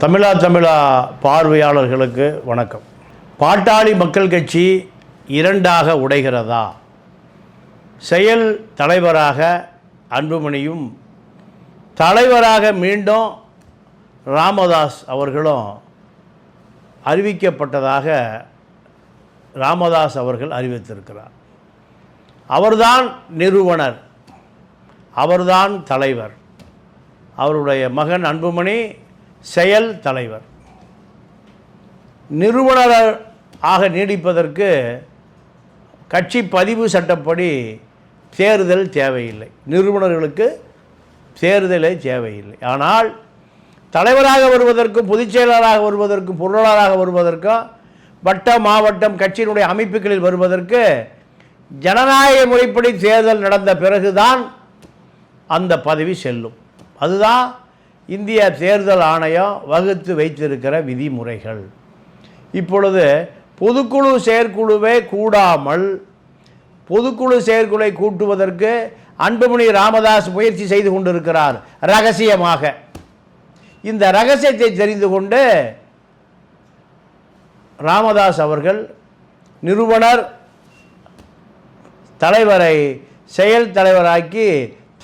தமிழா தமிழா பார்வையாளர்களுக்கு வணக்கம். பாட்டாளி மக்கள் கட்சி இரண்டாக உடைகிறதா? செயல் தலைவராக அன்புமணியும் தலைவராக மீண்டும் ராமதாஸ் அவர்களும் அறிவிக்கப்பட்டதாக ராமதாஸ் அவர்கள் அறிவித்திருக்கிறார். அவர்தான் நிறுவனர். அவர்தான் தலைவர். அவருடைய மகன் அன்புமணி செயல் தலைவர். நிறுவனர் ஆக நீடிப்பதற்கு கட்சி பதிவு சட்டப்படி தேர்தல் தேவையில்லை. நிறுவனர்களுக்கு தேர்தலே தேவையில்லை. ஆனால் தலைவராக வருவதற்கும் பொதுச் செயலாளராக வருவதற்கும் பொருளாளராக வருவதற்கும் வட்ட மாவட்டம் கட்சியினுடைய அமைப்புகளில் வருவதற்கு ஜனநாயக முறைப்படி தேர்தல் நடந்த பிறகுதான் அந்த பதவி செல்லும். அதுதான் இந்திய தேர்தல் ஆணையம் வகுத்து வைத்திருக்கிற விதிமுறைகள். இப்பொழுது பொதுக்குழு செயற்குழுவே கூடாமல் பொதுக்குழு செயற்குழுவை கூட்டுவதற்கு அன்புமணி ராமதாஸ் முயற்சி செய்து கொண்டிருக்கிறார் ரகசியமாக. இந்த ரகசியத்தை தெரிந்து கொண்டு ராமதாஸ் அவர்கள் நிறுவனர் தலைவரை செயல் தலைவராக்கி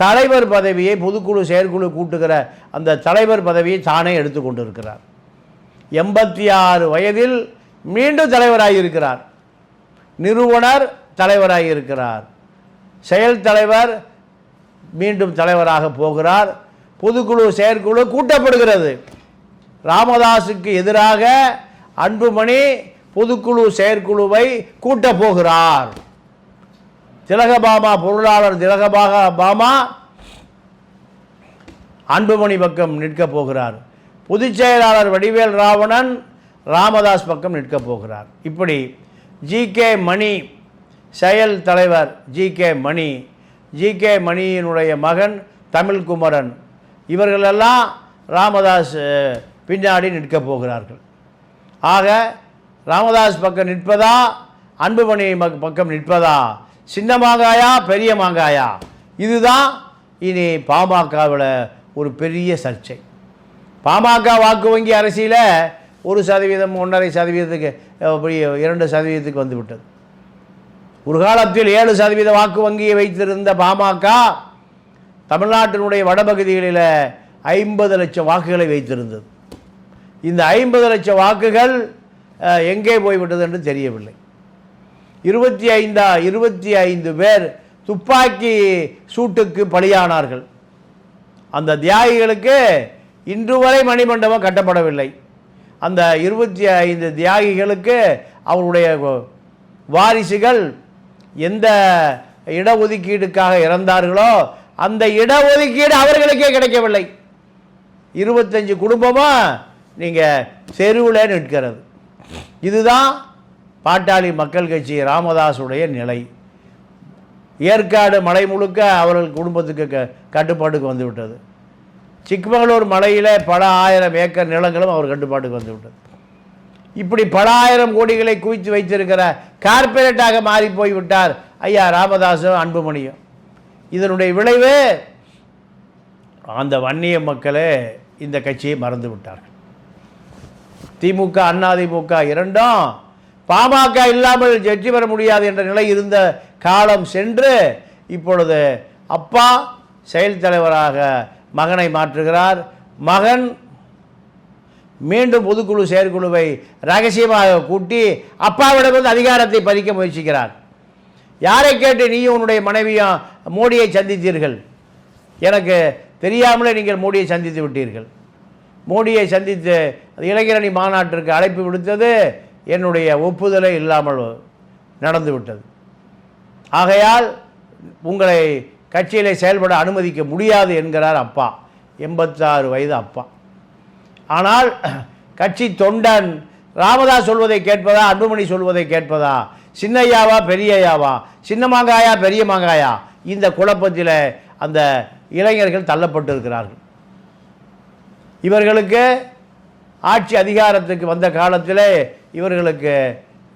தலைவர் பதவியை பொதுக்குழு செயற்குழு கூட்டுகிற அந்த தலைவர் பதவியை தானே எடுத்துக்கொண்டிருக்கிறார் எண்பத்தி ஆறு வயதில் மீண்டும் தலைவராக இருக்கிறார். நிறுவனர் தலைவராகியிருக்கிறார் செயல் தலைவர் மீண்டும் தலைவராக போகிறார். பொதுக்குழு செயற்குழு கூட்டப்படுகிறது. ராமதாஸுக்கு எதிராக அன்புமணி பொதுக்குழு செயற்குழுவை கூட்டப் போகிறார். திலகபாமா பொருளாளர் திலகபாக பாமா அன்புமணி பக்கம் நிற்கப் போகிறார். பொதுச் செயலாளர் வடிவேல் ராவணன் ராமதாஸ் பக்கம் நிற்கப் போகிறார். இப்படி ஜி கே மணி செயல் தலைவர் G K Mani G K மணியினுடைய மகன் தமிழ்குமரன் இவர்களெல்லாம் ராமதாஸ் பின்னாடி நிற்கப் போகிறார்கள். ஆக ராமதாஸ் பக்கம் நிற்பதா அன்புமணி பக்கம் நிற்பதா சின்ன மாங்காயா பெரிய மாங்காயா? இதுதான் இனி பாமகவில் ஒரு பெரிய சர்ச்சை. பாமக வாக்கு வங்கி அரசியல ஒரு சதவீதம் ஒன்றரை சதவீதத்துக்கு அப்படி இரண்டு சதவீதத்துக்கு வந்துவிட்டது ஒரு காலத்தில் ஏழு சதவீத வாக்கு வங்கியை வைத்திருந்த பாமக தமிழ்நாட்டினுடைய வடபகுதிகளில் ஐம்பது லட்சம் வாக்குகளை வைத்திருந்தது. இந்த ஐம்பது லட்சம் வாக்குகள் எங்கே போய்விட்டது என்று தெரியவில்லை. இருபத்தி ஐந்தா இருபத்தி ஐந்து பேர் துப்பாக்கி சூட்டுக்கு பலியானார்கள். அந்த தியாகிகளுக்கு இன்று வரை மணிமண்டபம் கட்டப்படவில்லை. அந்த இருபத்தி ஐந்து தியாகிகளுக்கு அவருடைய வாரிசுகள் எந்த இடஒதுக்கீடுக்காக இறந்தார்களோ அந்த இடஒதுக்கீடு அவர்களுக்கே கிடைக்கவில்லை. இருபத்தஞ்சு குடும்பமாக நீங்கள் செருவில் நிற்கிறது. இதுதான் பாட்டாளி மக்கள் கட்சி ராமதாஸுடைய நிலை. ஏற்காடு மலை முழுக்க அவர்கள் குடும்பத்துக்கு க கட்டுப்பாட்டுக்கு வந்துவிட்டது. சிக்மங்களூர் மலையில் பல ஆயிரம் ஏக்கர் நிலங்களும் அவர் கட்டுப்பாட்டுக்கு வந்துவிட்டது. இப்படி பல ஆயிரம் கோடிகளை குவித்து வைத்திருக்கிற கார்ப்பரேட்டாக மாறி போய்விட்டார் ஐயா ராமதாசும் அன்புமணியும். இதனுடைய விளைவு அந்த வன்னிய மக்களே இந்த கட்சியை மறந்து விட்டார்கள் திமுக அதிமுக இரண்டும் பாமக இல்லாமல் வெற்றி பெற முடியாது என்ற நிலை இருந்த காலம் சென்று இப்பொழுது அப்பா செயல் தலைவராக மகனை மாற்றுகிறார். மகன் மீண்டும் பொதுக்குழு செயற்குழுவை ரகசியமாக கூட்டி அப்பாவிடமிருந்து அதிகாரத்தை பறிக்க முயற்சிக்கிறார். யாரை கேட்டு நீயும் உன்னுடைய மனைவியும் மோடியை சந்தித்தீர்கள்? எனக்கு தெரியாமலே நீங்கள் மோடியை சந்தித்து விட்டீர்கள். மோடியை சந்தித்து இளைஞரணி மாநாட்டிற்கு அழைப்பு விடுத்தது என்னுடைய ஒப்புதலை இல்லாமல் நடந்துவிட்டது ஆகையால் உங்களை கட்சியில் செயல்பட அனுமதிக்க முடியாது என்கிறார் அப்பா. எண்பத்தாறு வயது அப்பா. ஆனால் கட்சி தொண்டன் ராமதாஸ் சொல்வதை கேட்பதா அன்புமணி சொல்வதை கேட்பதா சின்னையாவா பெரியையாவா சின்ன மாங்காயா பெரிய மாங்காயா இந்த குழப்பத்தில் அந்த இளைஞர்கள் தள்ளப்பட்டு இருக்கிறார்கள் இவர்களுக்கு ஆட்சி அதிகாரத்துக்கு வந்த காலத்திலே இவர்களுக்கு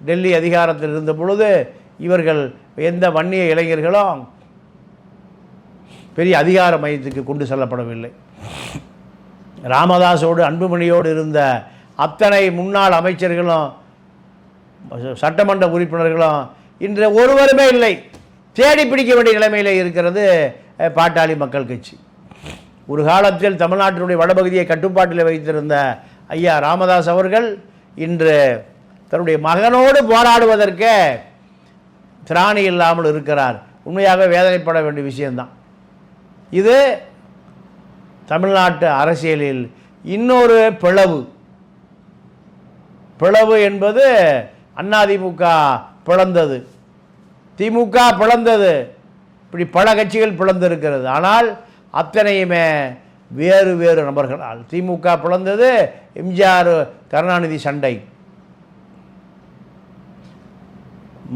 டெல்லி அதிகாரத்தில் இருந்த பொழுது இவர்கள் எந்த வன்னிய இளைஞர்களும் பெரிய அதிகார மையத்துக்கு கொண்டு செல்லப்படவில்லை. ராமதாஸோடு அன்புமணியோடு இருந்த அத்தனை முன்னாள் அமைச்சர்களும் சட்டமன்ற உறுப்பினர்களும் இன்று ஒருவருமே இல்லை. தேடி பிடிக்க வேண்டிய நிலைமையில் இருக்கிறது பாட்டாளி மக்கள் கட்சி. ஒரு காலத்தில் தமிழ்நாட்டினுடைய வடபகுதியை கட்டுப்பாட்டில் வைத்திருந்த ஐயா ராமதாஸ் அவர்கள் இன்று தன்னுடைய மகனோடு போராடுவதற்கே திராணி இல்லாமல் இருக்கிறார். உண்மையாக வேதனைப்பட வேண்டிய விஷயம்தான். இது தமிழ்நாட்டு அரசியலில் இன்னொரு பிளவு. பிளவு என்பது அதிமுக பிளந்தது. திமுக பிளந்தது. இப்படி பல கட்சிகள் பிளந்திருக்கிறது. ஆனால் அத்தனையுமே வேறு வேறு நபர்களால் திமுக பிளந்தது எம்ஜிஆர் கருணாநிதி சண்டை.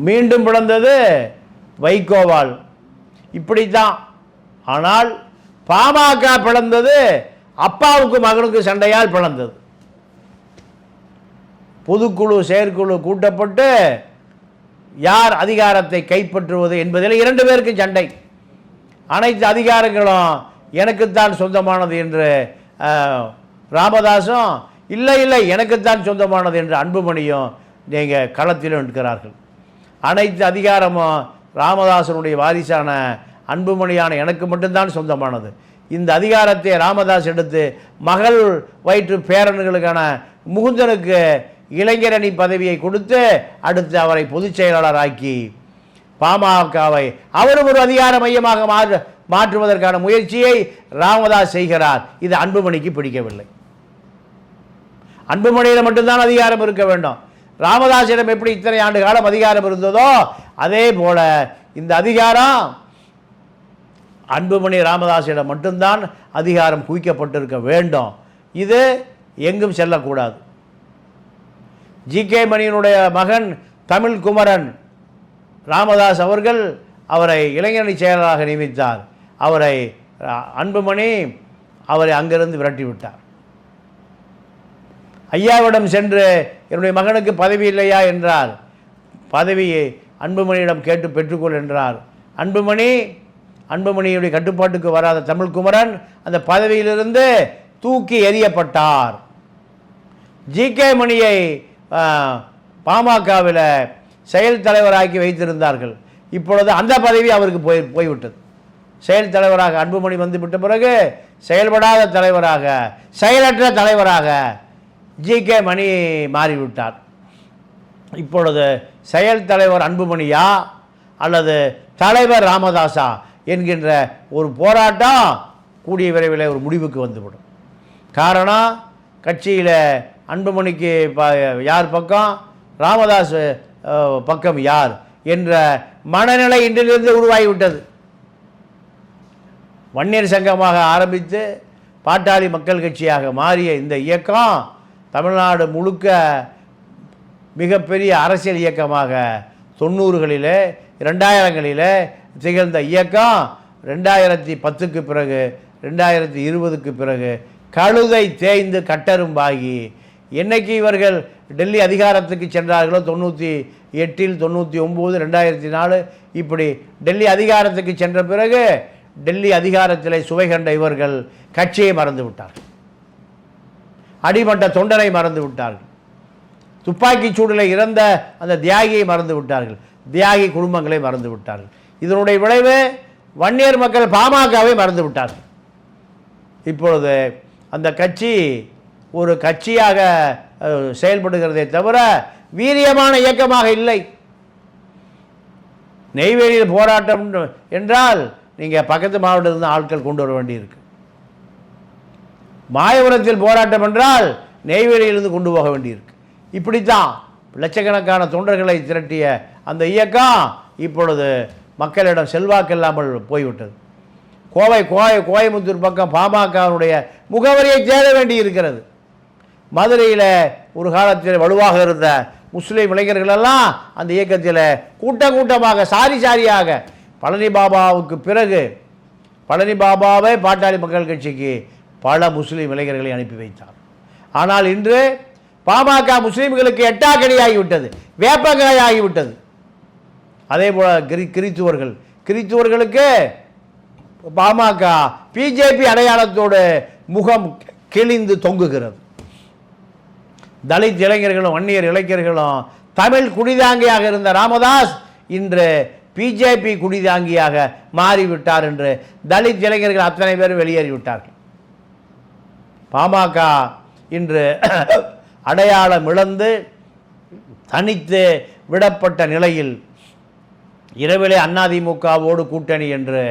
மீண்டும் பிளந்தது வைகோவால். இப்படித்தான். ஆனால் பாமக பிளந்தது அப்பாவுக்கு மகனுக்கு சண்டையால் பிளந்தது. பொதுக்குழு செயற்குழு கூட்டப்பட்டு யார் அதிகாரத்தை கைப்பற்றுவது என்பதில் இரண்டு பேருக்கும் சண்டை. அனைத்து அதிகாரங்களும் எனக்குத்தான் சொந்தமானது என்று ராமதாஸும் இல்லை இல்லை எனக்குத்தான் சொந்தமானது என்று அன்புமணியும் நீங்கள் களத்திலும் இருக்கிறார்கள் அனைத்து அதிகாரமும் ராமதாசனுடைய வாரிசான அன்புமணியான எனக்கு மட்டும்தான் சொந்தமானது. இந்த அதிகாரத்தை ராமதாஸ் எடுத்து மகள் வயிற்று பேரன்களுக்கான முகுந்தனுக்கு இளைஞரணி பதவியை கொடுத்து அடுத்து அவரை பொதுச் செயலாளராக்கி பாமகவை அவரும் ஒரு அதிகார மையமாக மாற்று மாற்றுவதற்கான முயற்சியை ராமதாஸ் செய்கிறார். இது அன்புமணிக்கு பிடிக்கவில்லை. அன்புமணியில் மட்டும்தான் அதிகாரம் இருக்க வேண்டும். ராமதாசிடம் எப்படி இத்தனை ஆண்டு காலம் அதிகாரம் இருந்ததோ அதே போல இந்த அதிகாரம் அன்புமணி ராமதாசிடம் மட்டும்தான் அதிகாரம் குவிக்கப்பட்டிருக்க வேண்டும். இது எங்கும் செல்லக்கூடாது. ஜி கே மணியினுடைய மகன் தமிழ் குமரன் ராமதாஸ் அவர்கள் அவரை இளைஞரணி செயலராக நியமித்தார். அவரை அன்புமணி அவரை அங்கிருந்து விரட்டி விட்டார். ஐயாவிடம் சென்று என்னுடைய மகனுக்கு பதவி இல்லையா? என்றார். பதவியை அன்புமணியிடம் கேட்டு பெற்றுக்கொள் என்றார். அன்புமணி அன்புமணியுடைய கட்டுப்பாட்டுக்கு வராத தமிழ்குமரன் அந்த பதவியிலிருந்து தூக்கி எறியப்பட்டார். ஜி. கே. மணியை பாமகவில் செயல் தலைவராக்கி வைத்திருந்தார்கள். இப்பொழுது அந்த பதவி அவருக்கு போய் போய்விட்டது. செயல் தலைவராக அன்புமணி வந்து விட்ட பிறகு செயல்படாத தலைவராக செயலற்ற தலைவராக ஜி கே மணி மாறிவிட்டார். இப்பொழுது செயல் தலைவர் அன்புமணியா அல்லது தலைவர் ராமதாஸா என்கின்ற ஒரு போராட்டம் கூடிய விரைவில் ஒரு முடிவுக்கு வந்துவிடும். காரணம் கட்சியில் அன்புமணிக்கு ப யார் பக்கம்? ராமதாஸ் பக்கம் யார்? என்ற மனநிலை இன்றிலிருந்து உருவாகிவிட்டது. வன்னியர் சங்கமாக ஆரம்பித்து பாட்டாளி மக்கள் கட்சியாக மாறிய இந்த இயக்கம் தமிழ்நாடு முழுக்க மிகப்பெரிய அரசியல் இயக்கமாக தொண்ணூறுகளில் ரெண்டாயிரங்களில் திகழ்ந்த இயக்கம் ரெண்டாயிரத்தி பத்துக்கு பிறகு ரெண்டாயிரத்தி இருபதுக்கு பிறகு கழுதை தேய்ந்து கட்டரும்பாகி என்னைக்கு இவர்கள் டெல்லி அதிகாரத்துக்கு சென்றார்களோ தொண்ணூற்றி எட்டில் தொண்ணூற்றி ஒம்பது ரெண்டாயிரத்தி நாலு இப்படி டெல்லி அதிகாரத்துக்கு சென்ற பிறகு டெல்லி அதிகாரத்தில் சுவை கண்ட இவர்கள் கட்சியை மறந்து விட்டார்கள். அடிமட்ட தொண்டரை மறந்து விட்டார்கள். துப்பாக்கி சூடில் இறந்த அந்த தியாகியை மறந்து விட்டார்கள். தியாகி குடும்பங்களை மறந்து விட்டார்கள். இதனுடைய விளைவு வன்னியர் மக்கள் பாமகவை மறந்து விட்டார்கள். இப்பொழுது அந்த கட்சி ஒரு கட்சியாக செயல்படுகிறதே தவிர வீரியமான இயக்கமாக இல்லை. நெய்வேலியில் போராட்டம் என்றால் நீங்கள் பக்கத்து மாவட்டத்திலிருந்து ஆட்கள் கொண்டு வர வேண்டியிருக்கு. மாயபுரத்தில் போராட்டம் என்றால் நெய்வேலியிலிருந்து கொண்டு போக வேண்டியிருக்கு. இப்படித்தான் லட்சக்கணக்கான தொண்டர்களை திரட்டிய அந்த இயக்கம் இப்பொழுது மக்களிடம் செல்வாக்கில்லாமல் போய்விட்டது. கோவை கோவை கோயம்புத்தூர் பக்கம் பாமகவினுடைய முகவரியை தேட வேண்டி இருக்கிறது மதுரையில் ஒரு காலத்தில் வலுவாக இருந்த முஸ்லீம் இளைஞர்களெல்லாம் அந்த இயக்கத்தில் கூட்டம் கூட்டமாக சாரி சாரியாக பழனி பாபாவுக்கு பிறகு பழனி பாபாவை பாட்டாளி மக்கள் கட்சிக்கு பல முஸ்லீம் இளைஞர்களை அனுப்பி வைத்தார். ஆனால் இன்று பாமக முஸ்லீம்களுக்கு எட்டாக்கடியாகிவிட்டது வேப்பங்காய் ஆகிவிட்டது அதே போல் கிரி கிறித்துவர்கள் கிறித்துவர்களுக்கு பாமக பிஜேபி அடையாளத்தோடு முகம் கிழிந்து தொங்குகிறது. தலித் இளைஞர்களும் வன்னியர் இளைஞர்களும் தமிழ் குடிதாங்கியாக இருந்த ராமதாஸ் இன்று பிஜேபி குடிதாங்கியாக மாறிவிட்டார் என்று தலித் இளைஞர்கள் அத்தனை பேர் வெளியேறிவிட்டார்கள். பாமக இன்று அடையாளம் இழந்து தனித்து விடப்பட்ட நிலையில் இரவிலே அதிமுகவோடு கூட்டணி என்று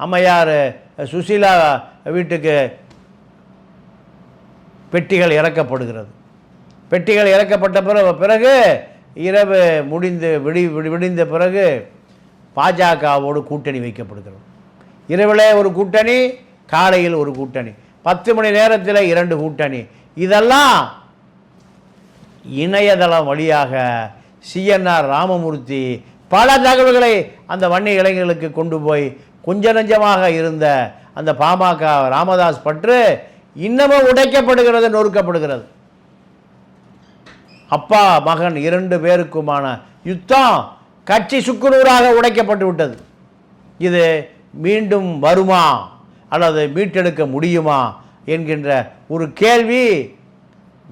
அம்மையார் சுசீலா வீட்டுக்கு பெட்டிகள் இறக்கப்படுகிறது. பெட்டிகள் இறக்கப்பட்ட பிறகு பிறகு இரவு முடிந்து விடி விடிந்த பிறகு பாஜகவோடு கூட்டணி வைக்கப்படுகிறது. இரவிலே ஒரு கூட்டணி காலையில் ஒரு கூட்டணி. பத்து மணி நேரத்தில் இரண்டு கூட்டணி. இதெல்லாம் இணையதளம் வழியாக சிஎன்ஆர் ராமமூர்த்தி பல தகவல்களை அந்த வன்னி இளைஞர்களுக்கு கொண்டு போய் கொஞ்ச நஞ்சமாக இருந்த அந்த பாமக ராமதாஸ் பற்று இன்னமும் உடைக்கப்படுகிறது நொறுக்கப்படுகிறது. அப்பா மகன் இரண்டு பேருக்குமான யுத்தம் கட்சி சுக்குநூறாக உடைக்கப்பட்டு விட்டது. இது மீண்டும் வருமா அல்லது மீட்டெடுக்க முடியுமா என்கின்ற ஒரு கேள்வி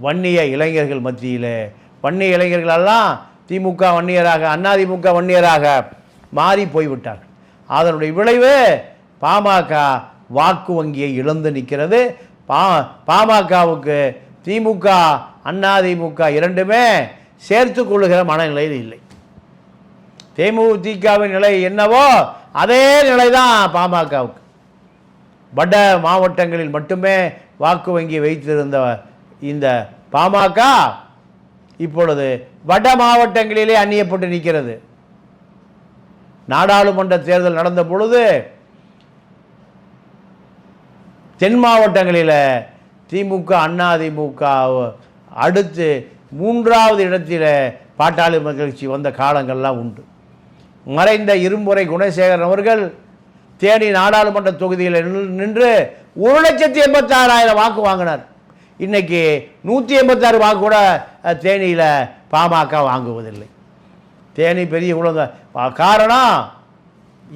வன்னிய இளைஞர்கள் மத்தியில். வன்னிய இளைஞர்களெல்லாம் திமுக வன்னியராக அதிமுக வன்னியராக மாறி போய்விட்டார்கள். அதனுடைய விளைவு பாமக வாக்கு வங்கியை இழந்து நிற்கிறது. பா பாமகவுக்கு திமுக அதிமுக இரண்டுமே சேர்த்து கொள்ளுகிற மனநிலையில் இல்லை. தேமுதிகவின் நிலை என்னவோ அதே நிலை தான் பாமகவுக்கு. வட மாவட்டங்களில் மட்டுமே வாக்கு வங்கி வைத்திருந்த இந்த பாமக இப்பொழுது வட மாவட்டங்களிலே அந்நியப்பட்டு நிற்கிறது. நாடாளுமன்ற தேர்தல் நடந்த பொழுது தென் மாவட்டங்களில் திமுக அதிமுக அடுத்து மூன்றாவது இடத்தில் பாட்டாளி மகிழ்ச்சி வந்த காலங்கள்லாம் உண்டு. மறைந்த இரும்புரை குணசேகரன் அவர்கள் தேனி நாடாளுமன்ற தொகுதியில் நின்று- நின்று ஒரு லட்சத்தி எண்பத்தாறாயிரம் வாக்கு வாங்கினார். இன்னைக்கு நூற்றி எண்பத்தாறு வாக்கு கூட தேனியில் பாமக வாங்குவதில்லை. தேனி பெரிய குழந்தை காரணம்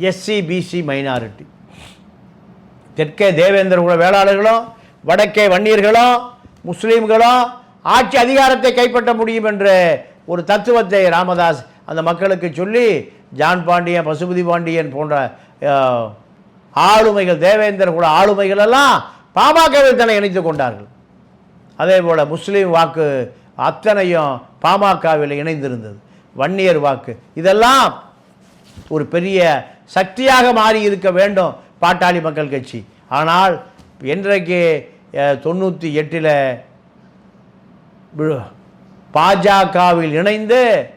எஸ்சி பிசி மைனாரிட்டி. தெற்கே தேவேந்திர குல வேளாளர்களும் வடக்கே வன்னியர்களும் முஸ்லீம்களும் ஆட்சி அதிகாரத்தை கைப்பற்ற முடியும் என்ற ஒரு தத்துவத்தை ராமதாஸ் அந்த மக்களுக்கு சொல்லி ஜான் பாண்டியன் பசுபதி பாண்டியன் போன்ற ஆளுமைகள் தேவேந்திர குல ஆளுமைகள் எல்லாம் பாமகவில் தன்னை இணைத்து கொண்டார்கள். அதே போல் முஸ்லீம் வாக்கு அத்தனையும் பாமகவில் இணைந்திருந்தது. வன்னியர் வாக்கு. இதெல்லாம் ஒரு பெரிய சக்தியாக மாறி இருக்க வேண்டும் பாட்டாளி மக்கள் கட்சி. ஆனால் இன்றைக்கு தொண்ணூற்றி எட்டில் பாஜகவில் இணைந்து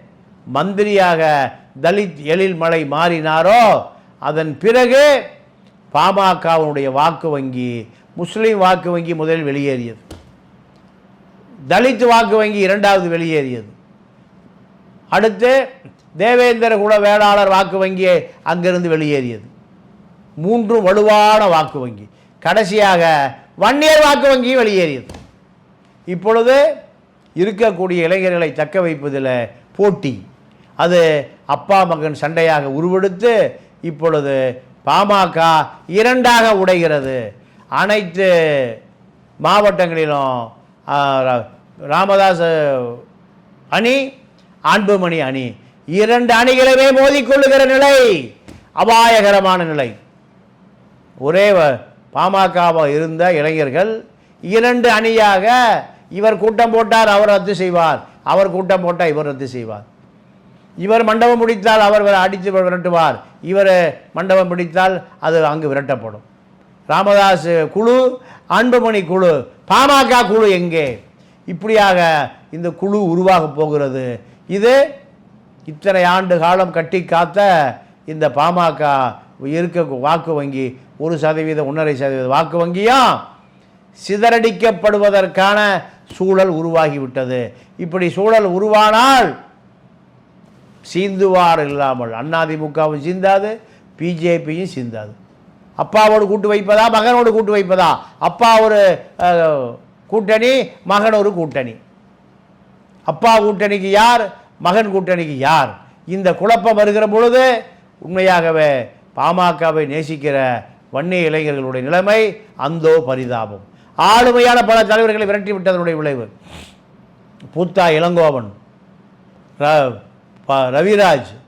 மந்திரியாக தலித் எழில்மலை மாறினாரோ அதன் பிறகு பாமகவினுடைய வாக்கு வங்கி முஸ்லீம் வாக்கு வங்கி முதலில் வெளியேறியது. தலித் வாக்கு வங்கி இரண்டாவது வெளியேறியது. அடுத்து தேவேந்திர குல வேளாளர் வாக்கு வங்கி அங்கிருந்து வெளியேறியது. மூன்று வலுவான வாக்கு வங்கி. கடைசியாக வன்னியர் வாக்கு வங்கி வெளியேறியது. இப்பொழுது இருக்கக்கூடிய இளைஞர்களை தக்க வைப்பதில் போட்டி. அது அப்பா மகன் சண்டையாக உருவெடுத்து இப்பொழுது பாமக இரண்டாக உடைகிறது. அனைத்து மாவட்டங்களிலும் ராமதாஸ் அணி அன்புமணி அணி இரண்டு அணிகளுமே மோதிக்கொள்ளுகிற நிலை அபாயகரமான நிலை. ஒரே வ- இருந்த இளைஞர்கள் இரண்டு அணியாக இவர் கூட்டம் போட்டார் அவர் ரத்து செய்வார். அவர் கூட்டம் போட்டால் இவர் ரத்து செய்வார். இவர் மண்டபம் பிடித்தால் அவர் அடித்து விரட்டுவார். இவர் மண்டபம் பிடித்தால் அது அங்கு விரட்டப்படும். ராமதாஸ் குழு அன்புமணி குழு பாமக குழு எங்கே? இப்படியாக இந்த குழு உருவாக போகிறது. இது இத்தனை ஆண்டு காலம் கட்டி காத்த இந்த பாமக இருக்க வாக்கு வங்கி. ஒரு சதவீதம் ஒன்றரை சதவீத வாக்கு வங்கியும் சிதறடிக்கப்படுவதற்கான சூழல் உருவாகிவிட்டது. இப்படி சூழல் உருவானால் சீந்துவார் இல்லாமல். அதிமுகவும் சீந்தாது பிஜேபியும் சீந்தாது. அப்பாவோடு கூட்டு வைப்பதா மகனோடு கூட்டு வைப்பதா? அப்பா ஒரு கூட்டணி மகன் ஒரு கூட்டணி. அப்பா கூட்டணிக்கு யார் மகன் கூட்டணிக்கு யார்? இந்த குழப்பம் வருகிற பொழுது உண்மையாகவே பாமகவை நேசிக்கிற வன்னிய இளைஞர்களுடைய நிலைமை அந்தோ பரிதாபம். ஆளுமையான பல தலைவர்களை விரட்டி விட்டதனுடைய விளைவு. பூத்தா இளங்கோவன் ர- ப- ரவிராஜ்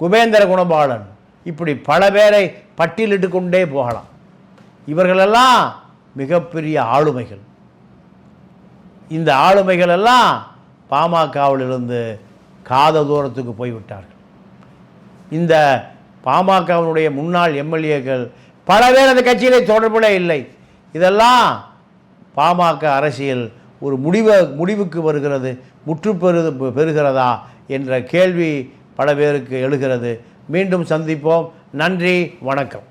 குபேந்திர குணபாலன் இப்படி பல பேரை பட்டியலிட்டு கொண்டே போகலாம். இவர்களெல்லாம் மிகப்பெரிய ஆளுமைகள். இந்த ஆளுமைகள் எல்லாம் பாமகவிலிருந்து காத தூரத்துக்கு போய்விட்டார்கள். இந்த பாமகவினுடைய முன்னாள் எம்எல்ஏக்கள் பல பேர் அந்த கட்சியிலே தொடர்புடைய இல்லை. இதெல்லாம் பாமக அரசியல் ஒரு முடிவு முடிவுக்கு வருகிறது முற்றுப்பெறு பெறுகிறதா என்ற கேள்வி பல பேருக்கு எழுகிறது. மீண்டும் சந்திப்போம். நன்றி வணக்கம்.